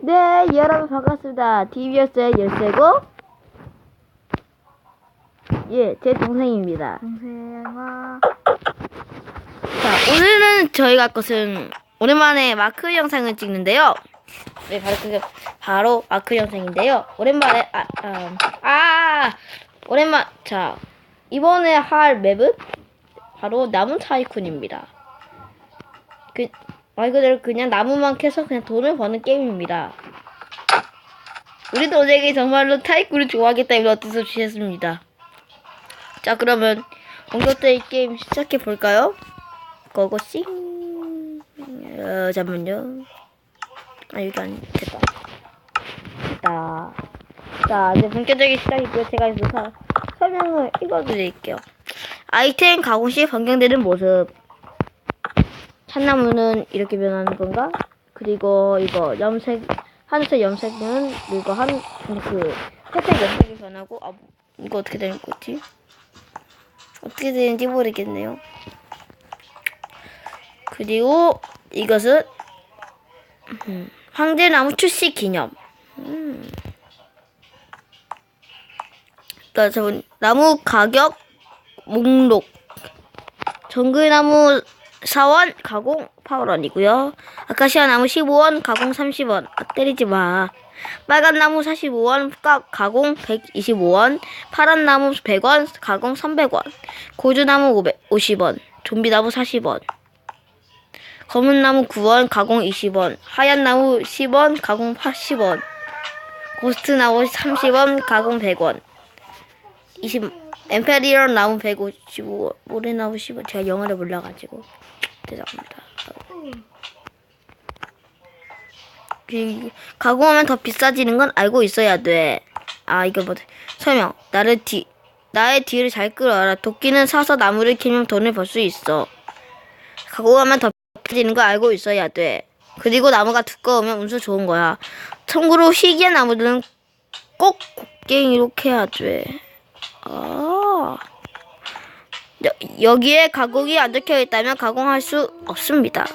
네, 여러분 반갑습니다. TBS의 열쇠고, 예, 제 동생입니다. 동생아 자, 오늘은 저희가 할 것은 오랜만에 마크 영상을 찍는데요. 네, 바로 그 바로 마크 영상인데요. 오랜만에 아, 아, 아 오랜만 자 이번에 할 맵은 바로 나무 타이쿤입니다. 그 말 그대로 그냥 나무만 캐서 그냥 돈을 버는 게임입니다. 우리 동생이 정말로 타이쿤을 좋아하기 때문에 어쩔 수 없이 했습니다. 자 그러면 본격적인 게임 시작해 볼까요? 고고싱. 어 잠만요. 아 여기 아니 됐다. 됐다. 자 이제 본격적인 시작이고요. 제가 이제 사, 설명을 읽어드릴게요. 아이템 가공 시 변경되는 모습 참나무는 이렇게 변하는 건가 그리고 이거 염색 하늘색 염색은 이거 한그 회색 염색이 변하고 아 이거 어떻게 되는 거지 어떻게 되는지 모르겠네요 그리고 이것은 음, 황제나무 출시 기념. 음. 그러니까 저 나무 가격 목록. 정글나무 4원 가공 8원이고요. 아카시아 나무 15원 가공 30원. 아, 때리지 마. 빨간 나무 45원 가, 가공 125원. 파란 나무 100원 가공 300원. 고주 나무 500, 50원. 좀비 나무 40원. 검은 나무 9원, 가공 20원. 하얀 나무 10원, 가공 80원. 고스트 나무 30원, 가공 100원. 20, 엠페리얼 나무 155원. 모래 나무 10원. 제가 영어를 몰라가지고. 죄송합니다. 그, 가공하면 더 비싸지는 건 알고 있어야 돼. 아, 이거 뭐, 설명. 나를 뒤, 나의 뒤를 잘 끌어라. 도끼는 사서 나무를 캐면 돈을 벌 수 있어. 가공하면 더 지는 거 알고 있어야 돼. 그리고 나무가 두꺼우면 운수 좋은 거야. 참고로 희귀한 나무들은 꼭 곡괭이로 캐야 돼. 아. 여, 여기에 가공이 안 적혀 있다면 가공할 수 없습니다.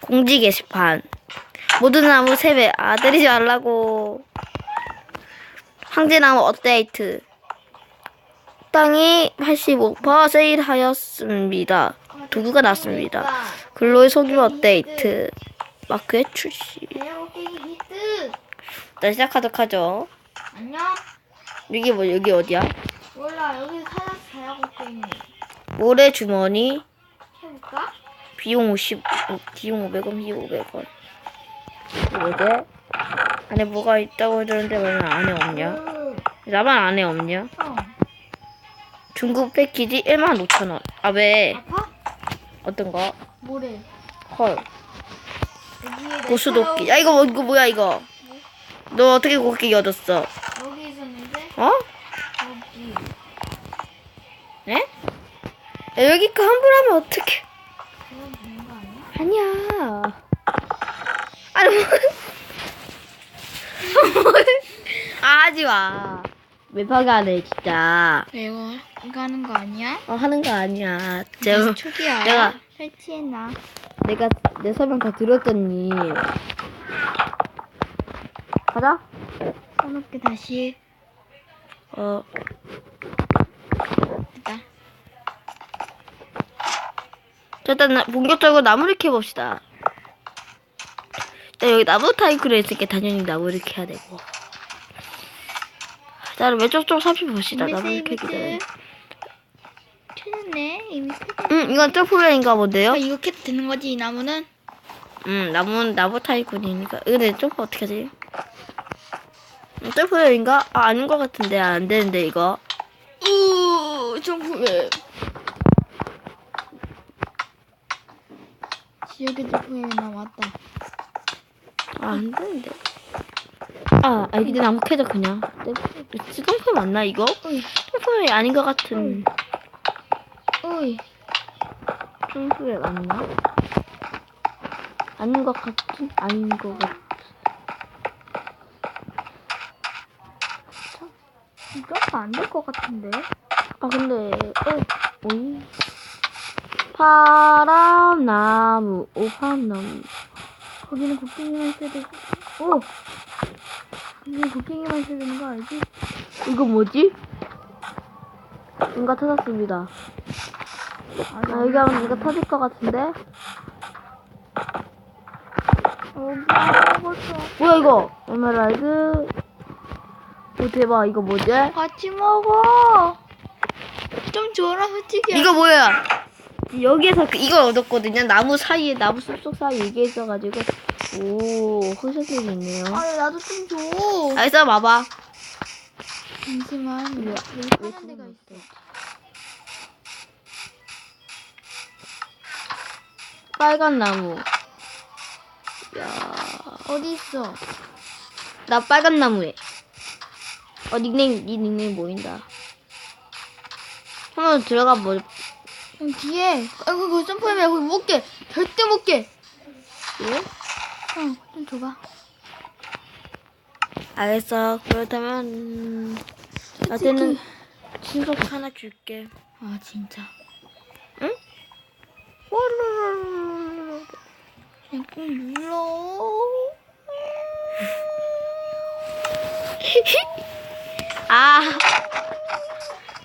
공지 게시판. 모든 나무 세배. 아, 때리지 말라고. 황제나무 업데이트. 땅이 85% 세일하였습니다. 도구가 났습니다. 글로의 소규모 업데이트. 마크의 출시. 일단 시작하도록 하죠. 안녕 여기 뭐, 여기 어디야? 몰라 여기 찾았어 대야곡괭이 모래 주머니. 해볼까? 비용 50, 어, 비용 500원, 비용 500원. 이제 안에 뭐가 있다고 들었는데 왜 안에 없냐? 음, 나만 안에 없냐? 형 중국 패키지 1만 5천 원. 아 왜? 아파? 어떤 거? 뭐래 헐. 여기에 내 고수도끼. 야 이거 뭐 이거 뭐야 이거? 너 어떻게 곡괭이 얻었어? 어? 여기 네? 야, 여기 거 함부로 하면 어떡해? 되는 거 아니야? 아니야. 아니 뭐? 아 하지 마. 매파가네 진짜. 이거 이거 하는 거 아니야? 어 하는 거 아니야. 제가 초기야 내가- 설치해놔 내가 내 설명 다 들었더니. 가자. 꺼놓게 다시 어 자, 일단 나- 본격적으로 나무를 캐봅시다. 자, 여기 나무 타이크로 있으니까 당연히 나무를 캐야 되고. 자, 그럼 왼쪽 좀 살펴봅시다. 나무를 캐기 전에. 켜졌네 이미 켜졌네 응, 이건 점프레인가 본데요? 어, 이거 켜도 되는 거지 이 나무는? 응, 나무는 나무 타이쿤이니까. 근데 점프 어떻게 하지? 음, 점프레인가? 아, 아닌 것 같은데. 안 되는데, 이거. 우 점프맨 지옥의 점프맨 나왔다 아, 안 되는데. 아, 아, 이게 나무 캐져, 그냥. 점프 맞나, 이거? 점프레인 아닌 것 같은. 어이 점프레인 맞나? 아닌 것 같은? 아닌 것 같은. 이거 안 될 것 같은데 아, 근데, 어, 오이. 파란 나무, 오, 파란 나무. 거기는 곡괭이만 있어야 되고, 오! 거기는 곡괭이만 있어야 되는 거 알지? 이거 뭐지? 뭔가 터졌습니다. 아, 여기 하면 이거 터질 것 같은데? 여기 아무것도 뭐야, 이거? 에메랄드. 오, 대박. 이거 뭐지? 같이 먹어. 좀 줘라 솔직히. 이거 뭐야? 여기에서 그- 이걸 얻었거든요. 나무 사이에, 나무 숲속 사이에 이게 있어가지고. 오, 흑색색이 있네요. 아니 나도 좀 줘. 알았어, 봐봐. 잠시만. 여기 왜 파란 데가 있어. 빨간 나무. 야, 어디 있어? 나 빨간 나무에. 어, 닉네임, 니 닉네임 보인다. 한번 들어가 뭐, 여기 뒤에. 아이고 그거 점프하면 거기 못 깨. 절대 못 깨. 그래? 어, 좀 줘봐. 알겠어. 그렇다면, 음, 나한테는 신속 하나 줄게. 아 진짜. 응? 와르르르르르. 그냥 꾹 눌러. 아,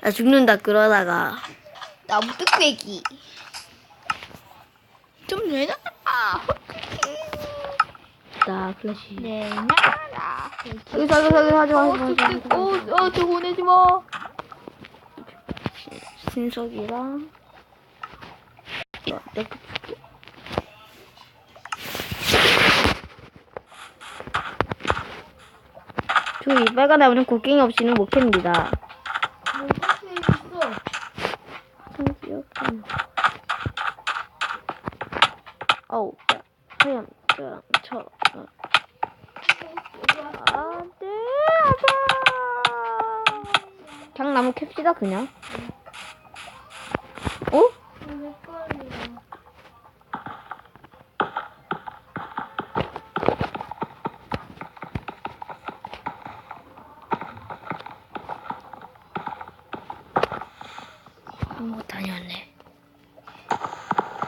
나 죽는다, 그러다가. 나무 뚝배기. 좀 내놔라. 나 플래시. 내놔라. 여기서, 여기서, 여기서 하지 마, 어, 하지 마, 하지 마, 하지 마. 어, 어, 저 보내지 마. 신속이랑. 이거 내가 줄게. 저 이 빨간 나무는 곡괭이 없이는 못 캡니다. 어우, 야, 하얀, 저, 저, 어. 안 돼, 아빠. 그냥 나무 캡시다, 그냥. 어? 아무것도 아니었네.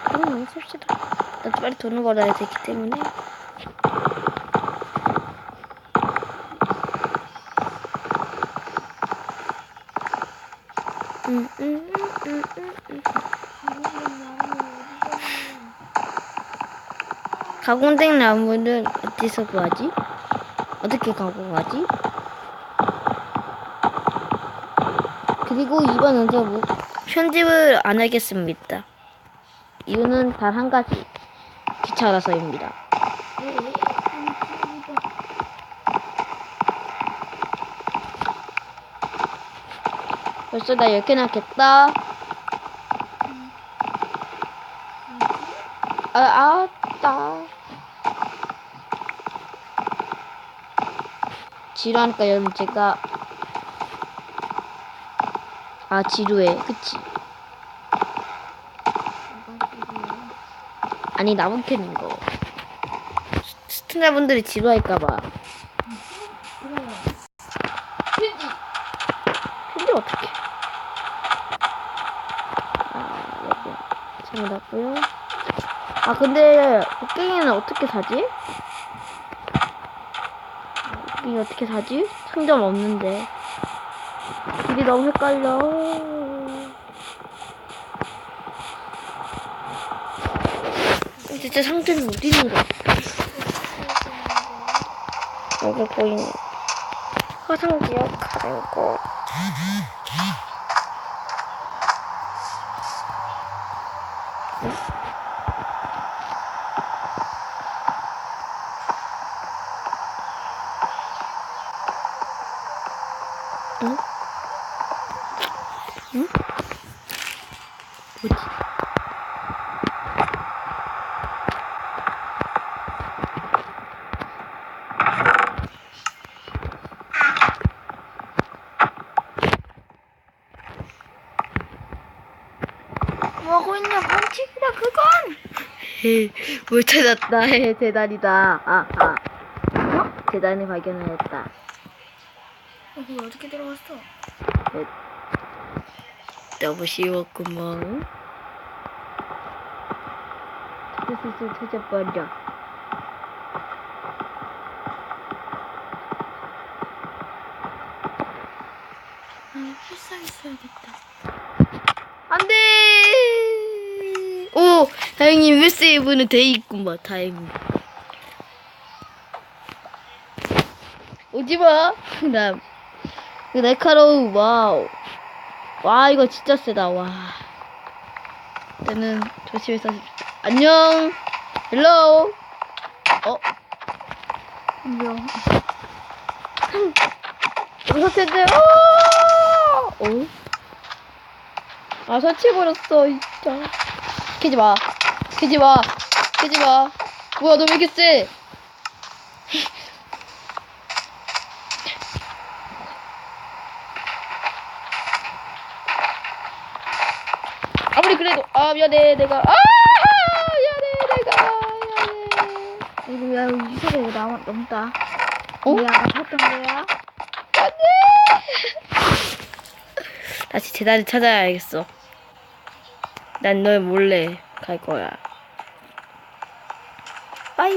그럼 너무 씁시다. 나 빨리 돈을 벌어야 되기 때문에. 음, 음, 음. 가공된 나무는 어디서 구하지? 어떻게 가공하지? 그리고 이번은 제가 뭐 편집을 안 하겠습니다. 이유는 단 한 가지. 귀찮아서입니다. 벌써 나 10개 남겠다. 아, 아따. 지루하니까 여러분 제가 아 지루해 그치 아니 나무 캐는 거 시- 시청자분들이 지루할까봐 편지. 근데 어떻게 아 여기 잘못했고요 아 근데 곡괭이는 어떻게 사지? 곡괭이 어떻게 사지? 상점 없는데 길이 너무 헷갈려 진짜 상점이 어디 있는 거야? 여기 보이네 화상지역 가는 거 응? 응? 뭐지? 뭐하고 있냐? 반칙이다 그건. 뭘 찾았다. 헤, 대단이다. 아, 아. 어? 대단히 발견하였다. 여기 어떻게 들어갔어? 너무 쉬웠구먼. 스스스 찾아버려. 아, 필살했어야겠다. 안 돼! 오! 다행히 웹세이브는 돼 있구만, 다행히. 오지 마! 그 다음. 그 날카로우, 와우. 와, 이거 진짜 세다, 와. 때는 조심해서. 안녕! 헬로우! 어? 뭐야? 무섭텐데, 어! 어? 아, 설치해버렸어, 진짜. 캐지 마. 캐지 마. 캐지 마. 뭐야, 너 왜 이렇게 세? 아무리 그래도, 아, 미안해, 내가. 아! 미안해, 내가. 미안해. 이거 야, 이거 유세가 이거 나 넘다. 어? 아까 봤던 거야? 다시 재단을 찾아야겠어. 난 널 몰래 갈 거야. 빠이.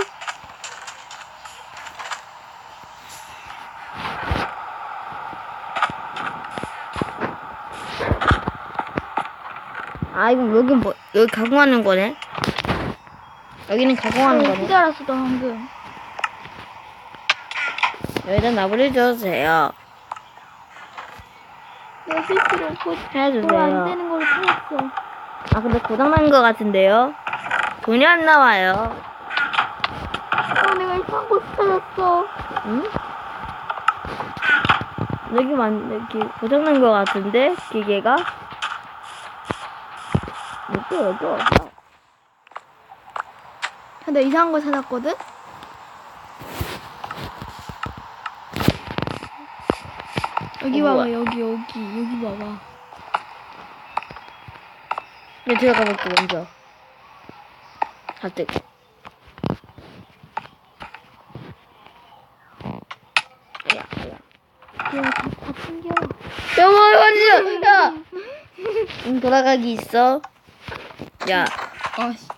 아, 이거 여기 뭐, 여기 가공하는 거네? 여기는 가공하는 어, 거네. 피자 알았어, 너 방금. 여기다 나무를 실수로 곧, 해주세요. 되는 찾았어. 아 근데 고장난 것 같은데요? 돈이 안 나와요. 어, 내가 이상한 곳 찾았어. 응? 여기 만 여기 고장난 것 같은데 기계가? 또 여기 없어. 근데 이상한 거 찾았거든? 여기 어, 봐봐, 뭐야? 여기, 여기, 여기 봐봐. 이제 들어가 볼게 먼저. 다 뜨고. 야, 야. 야, 다, 다 챙겨. 여보, 완전 야. 응, 돌아가기 있어. 야. 어, 씨. 아, 이